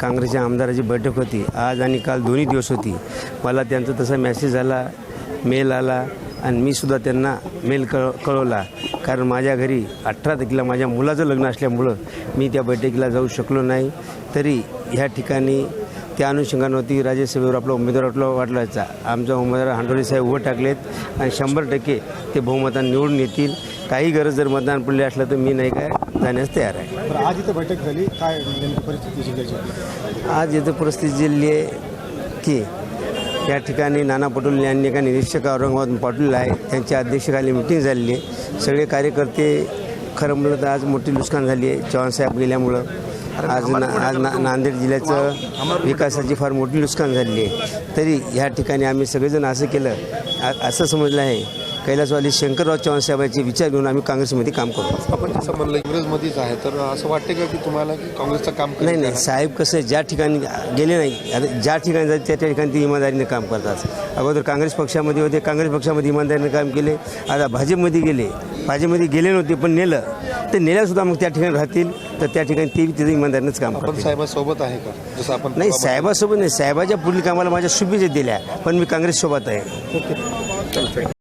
काँग्रेसच्या आमदाराची बैठक होती. आज आणि काल दोन्ही दिवस होती. मला त्यांचा तसा मेसेज आला मेल आला आणि मी सुद्धा त्यांना मेल कळ कळवला. कारण माझ्या घरी अठरा तारखेला माझ्या मुलाचं लग्न असल्यामुळं मी त्या बैठकीला जाऊ शकलो नाही. तरी ह्या ठिकाणी त्या अनुषंगानवरती राज्यसभेवर आपला उमेदवार आपला वाटलायचा. आमचा उमेदवार हांडोळे साहेब उभं टाकलेत आणि शंभर टक्के ते बहुमतान निवडून येतील. काही गरज जर मतदान पडले असलं तर मी नाही काय जाण्यास तयार आहे. बरं आज इथं बैठक झाली. काय नेमकी परिस्थिती जिल्ह्याची? होती आज इथं परिस्थिती जिल्ही आहे की या ठिकाणी नाना पटोले यांनी एका निरीक्षक औरंगाबाद पाठवलेलं आहे. त्यांच्या अध्यक्षखाली मिटिंग झालेली आहे. सगळे कार्यकर्ते खरं म्हणलं तर आज मोठी नुकसान झाली आहे. चव्हाणसाहेब गेल्यामुळं आज ना आज ना नांदेड जिल्ह्याचं विकासाची फार मोठी नुकसान झालेली आहे. तरी ह्या ठिकाणी आम्ही सगळेजण असं केलं. आ- असं समजलं आहे. कैलासवाली शंकरराव चव्हाणसाहेबांचे विचार घेऊन आम्ही काँग्रेसमध्ये काम करतो. आपण जसं म्हणलं काँग्रेसमध्येच आहे तर असं वाटते का की तुम्हाला की काँग्रेसचं काम नाही नाही? साहेब कसं ज्या ठिकाणी गेले नाही आता ज्या ठिकाणी जाते त्या त्या ठिकाणी ते इमानदारीने काम करतात. अगोदर काँग्रेस पक्षामध्ये होते काँग्रेस पक्षामध्ये इमानदारीने काम केले आता भाजपमध्ये गेले. भाजपमध्ये गेले नव्हते पण नेलं. तर नेल्यासुद्धा मग त्या ठिकाणी राहतील तर त्या ठिकाणी ते तिथे इमानदारीनेच काम आपण करतील. साहेबांसोबत आहे का? जसं आपण नाही साहेबासोबत नाही साहेबाच्या पुढील कामाला माझ्या शुभेच्छा दिल्या पण मी काँग्रेससोबत आहे.